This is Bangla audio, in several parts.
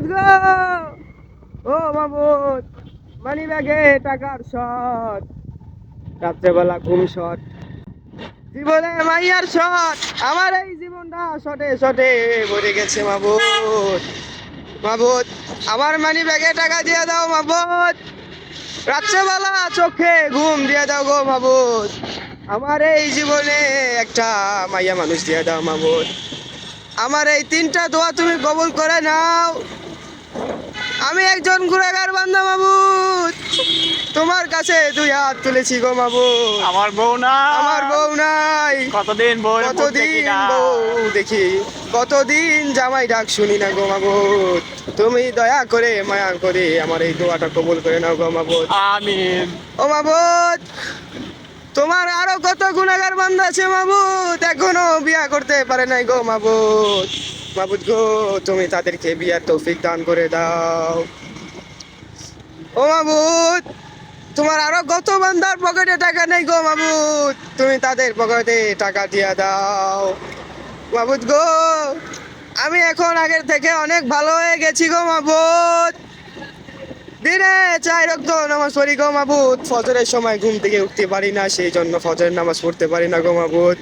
মাবুদ গো। ও মাবুদ মানি ব্যাগে টাকার শট। রাত্রেবেলা ঘুম শট। জীবনে মাইয়ার শট। আমার এই জীবনটা শটে শটে ভরে গেছে মাবুদ মাবুদ আমার মানি ব্যাগে টাকা দিয়ে দাও মাবুদ রাত্রেবেলা চোখে ঘুম দিয়ে দাও গো মাবুদ আমার এই জীবনে একটা মাইয়া মানুষ দিয়ে দাও মাবুদ আমার এই তিনটা দোয়া তুমি কবুল করে নাও। আমি একজন গুণাগার বান্দা মাবুদ। তোমার কাছে দুই হাত তুলেছি গো মাবুদ। আমার বউ না আমার বউ নাই। কতদিন বউ কতদিন বউ দেখি। কতদিন জামাই ডাক শুনি না গো মাবুদ। তুমি দয়া করে মায়া করে আমার এই দোয়াটা কবুল করে নাও গো মাবুদ। আমিন। ও মাবুদ তোমার আরও কত গুণাগার বান্ধা আছে মাবুদ। এখনও বিয়া করতে পারে নাই গো মাবুদ। মাবুদ গো, তুমি তাদেরকে বিয়ার তৌফিক দান করে দাও। ও মাবুদ তোমার আরও কত বান্দার পকেটে টাকা নেই গো মাবুদ তুমি তাদের পকেটে টাকা দিয়া দাও। মাবুদ গো, আমি এখন আগের থেকে অনেক ভালো হয়ে গেছি গো মাবুদ দিনে চাই রক্ত নামাজ পড়ি গো মাবুদ ফজরের সময় ঘুম থেকে উঠতে পারি না, সেই জন্য ফজরের নামাজ পড়তে পারি না গো মাবুদ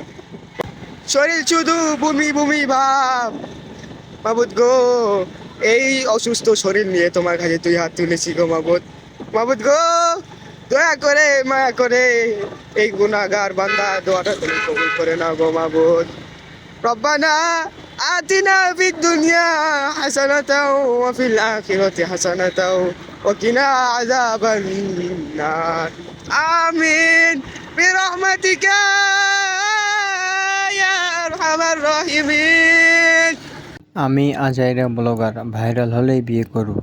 শরীর শুধু বমি বমি ভাব। মাবুদ গো, এই অসুস্থ শরীর নিয়ে তোমার কাছে তুই হাত তুলেছি গো মাবুদ। মাবুদ গো, দয়া করে মায়া করে এই গুণাগার বান্দা দোয়াটা তুমি কবুল করে নাও গো মাবুদ। রব্বানা আতিনা ফিদ দুনিয়া হাসানাতাও ওয়া ফিল আখিরাতি হাসানাতাও ওয়া কিনা আযাবান নার। আমিন। বিরহমাতিকা ইয়া আরহামার রাহিমিন। আমি আজাইরা ব্লগার ভাইরাল হলেই বিয়ে করব।